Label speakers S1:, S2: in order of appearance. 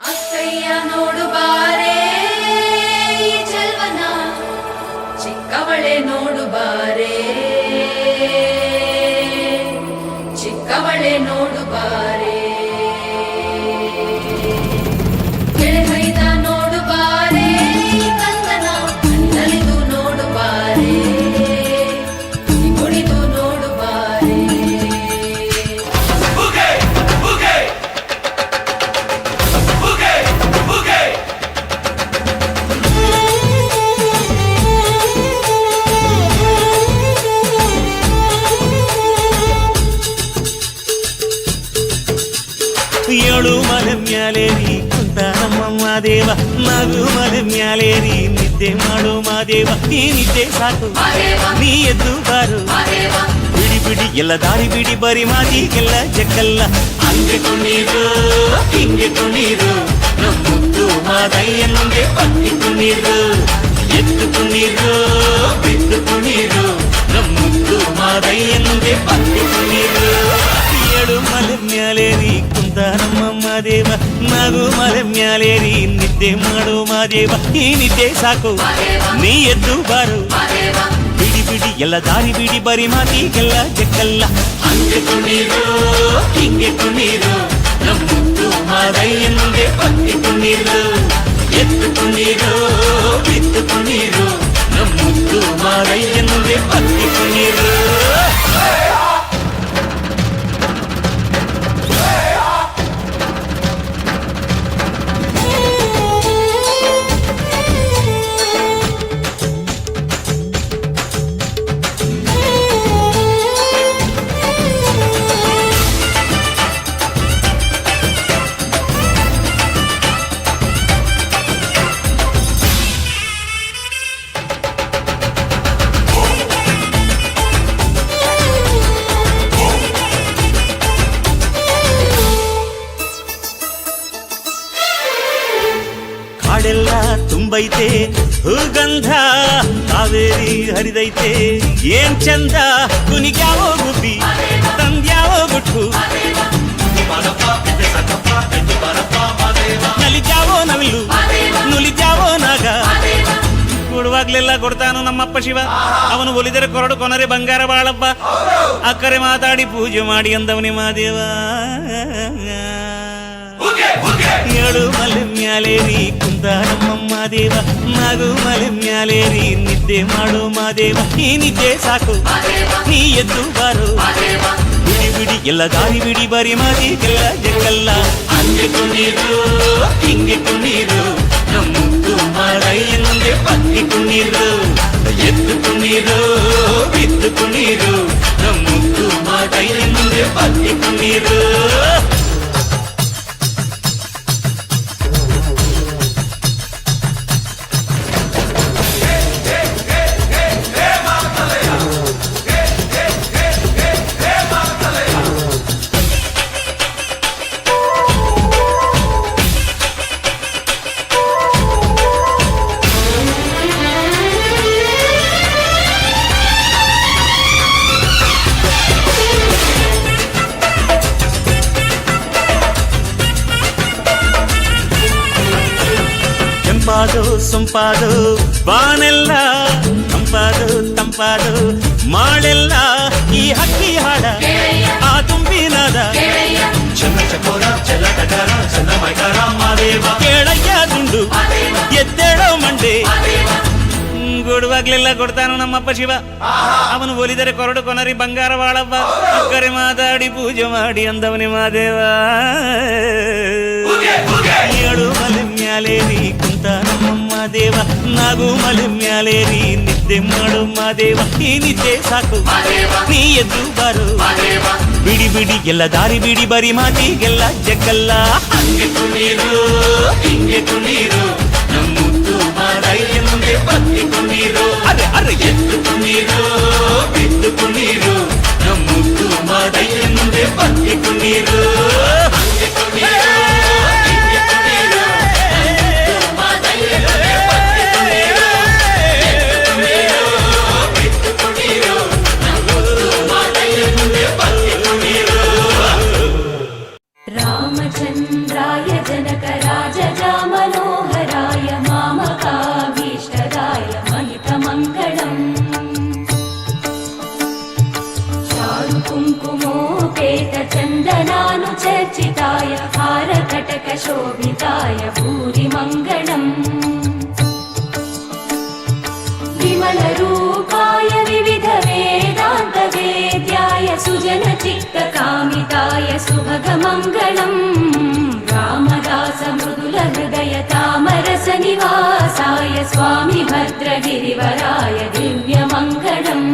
S1: ಅಕ್ಕಯ್ಯ ನೋಡು ಬಾರೆ ಈ ಚಿಕ್ಕವಳೆ ನೋಡು ಚಿಕ್ಕವಳೆ ನೋಡು
S2: ಏಳು ಮಲೆ ಮ್ಯಾಲೇರಿ ಕುಂತ ನಮ್ಮಮ್ಮ ದೇವ ನಗು ಮಲೆ ಮ್ಯಾಲೇರಿ ನಿದ್ದೆ ಮಾಡು ಮಾದೇವ ಈ ನಿದ್ದೆ ಸಾಕು
S1: ಮಾದೇವ
S2: ನೀ ಎದ್ದು ಬಾರು
S1: ಮಾದೇವ
S2: ಬಿಡಿ ಬಿಡಿ ಎಲ್ಲ ದಾರಿ ಬಿಡಿ ಬರಿ ಮಾತಿಗೆಲ್ಲ ಜಕ್ಕಲ್ಲ ಹಂಗೆ ಕುಣೀರು ಹಿಂಗೆ ಕುಣೀರು ನಮ್ಮುತ್ತು ಮಾದಯ್ಯನಿಗೆ ಪತ್ತಿ ಕುಣೀರು ಎದ್ದು ಕುಣೀರು ಬಿದ್ದು ಕುಣೀರು ನಮ್ಮುತ್ತು ಮಾದಯ್ಯನಿಗೆ ಪತ್ತಿ ನಮ್ಮಮ್ಮ ದೇವ ನಗು ಮಲೆ ಮ್ಯಾಲೇರಿ ನಿದ್ದೆ ಮಾಡು ಮಾದೇವ ಈ ನಿದ್ದೆ ಸಾಕು ನೀ ಎದ್ದು ಬಾರು
S1: ಮಾದೇವ
S2: ಬಿಡಿ ಬಿಡಿ ಎಲ್ಲ ದಾರಿ ಬಿಡಿ ಬರಿ ಮಾತಿಗೆಲ್ಲ ಜಕ್ಕಲ್ಲ ಹಂಗೆ ಕುಣೀರು ಹಿಂಗೆ ಕುಣೀರು ನಮ್ಮುತ್ತು ಮಾದಯ್ಯನಿಗೆ ಪತ್ತಿ ಕುಣೀರು ಎತ್ತು ಕುಣೀರು ಬಿತ್ತು ಕುಣೀರು ನಮ್ಮುತ್ತು ಮಾದಯ್ಯನಿಗೆ ಪತ್ತಿ ಕುಣೀರು ತುಂಬೈತೆ ಹೂಗಂಧ ಕಾವೇರಿ ಹರಿದೈತೆ ಏನ್ ಚಂದ ಕುನಿಗ್ಯಾವೋ ಗುಬ್ಬಿ ತಂದ್ಯಾವೋ ಗುಟ್ಟು ನಲಿದ್ಯಾವೋ ನವಿಲು ನುಲಿದ್ಯಾವೋ ನಾಗ ಕೊಡುವಾಗ್ಲೆಲ್ಲ ಕೊಡ್ತಾನು ನಮ್ಮಪ್ಪ ಶಿವ ಅವನು ಒಲಿದರೆ ಕೊರಡು ಕೊನರೆ ಬಂಗಾರ ಬಾಳಪ್ಪ ಅಕ್ಕರೆ ಮಾತಾಡಿ ಪೂಜೆ ಮಾಡಿ ಅಂದವನಿ ಮಾದೇವ ಏಳು ಮಲೆ ಮ್ಯಾಲೇರಿ ಕುಂತ ನಮ್ಮಮ್ಮ ದೇವ ನಗು ಮಲೆ ಮ್ಯಾಲೇರಿ ನಿದ್ದೆ ಮಾಡು ಮಾದೇವ ಈ ನಿದ್ದೆ ಸಾಕು ನೀ ಎದ್ದು ಬಾರು ಬಿಡಿ ಬಿಡಿ ಎಲ್ಲ ದಾರಿ ಬಿಡಿ ಬರಿ ಮಾತಿಗೆಲ್ಲ ಜಗಲ್ಲ ಹಂಗೆ ಕುಣೀರು ಹಿಂಗೆ ಕುಣೀರು ನಮ್ಮುತ್ತು ಮಾರಯ್ಯನಿಗೆ ಪತ್ತಿ ಕುಣೀರು ಎದ್ದು ಕುಣೀರು ಬಿದ್ದು ಕುಣೀರು ನಮ್ಮುತ್ತು ಮಾರಯ್ಯನಿಗೆ ಪತ್ತಿ ಕುಣೀರು ಸೊಂಪಾದು ಬಾನೆಲ್ಲ ತಂಪಾದು ತಂಪಾದು ಮಾಳೆಲ್ಲ ಈ ಹಕ್ಕಿ ಹಾಡ ಆ ತುಂಬಿನಾದ ಚನ್ನ ಚಕೋರ ಚಲ ಟಗರ ಚನ್ನ ಮೈಕಾರ ಮಾದೇವ ಕೇಳಯ್ಯ ದುಂಡು ಎದ್ದೇಳೋ ಮಂಡೆ ಕೊಡುವಾಗ್ಲೆಲ್ಲ ಕೊಡ್ತಾನು ನಮ್ಮಪ್ಪ ಶಿವ ಅವನು ಒಲಿದರೆ ಕೊರಡು ಕೊನರಿ ಬಂಗಾರ ಬಾಳವ್ವ ಅಕ್ಕರೆ ಮಾತಾಡಿ ಪೂಜೆ ಮಾಡಿ ಅಂದವನಿ ಮಾದೇವ ಏಳು ಮಲೆ ಮ್ಯಾಲೇರಿ ಕುಂತ ನಮ್ಮಮ್ಮ ದೇವ ನಾಗು ಮಲೆ ಮ್ಯಾಲೇರಿ ನಿದ್ದೆ ಮಾಡು ಮಾದೇವ ಈ ನಿದ್ದೆ ಸಾಕು ನೀ ಎದ್ದು ಬಾರು ಬಿಡಿ ಬಿಡಿ ಎಲ್ಲ ದಾರಿ ಬಿಡಿ ಬರಿ ಮಾತಿಗೆಲ್ಲ ಜಗ್ಗಲ್ಲ ಹಂಗೆ ಕುಣೀರು ಹಿಂಗೆ ಕುಣೀರು ನಮ್ಮುತ್ತು
S3: चर्चिताय हारकटकशोभिताय भूरिमङ्गलम् विमलरूपाय विविधवेदान्तवेद्याय सुजनचित्तकामिताय सुभगमङ्गलम् रामदास मृदुलहृदय तामरसनिवासाय स्वामि भद्रगिरिवराय दिव्यमङ्गलम्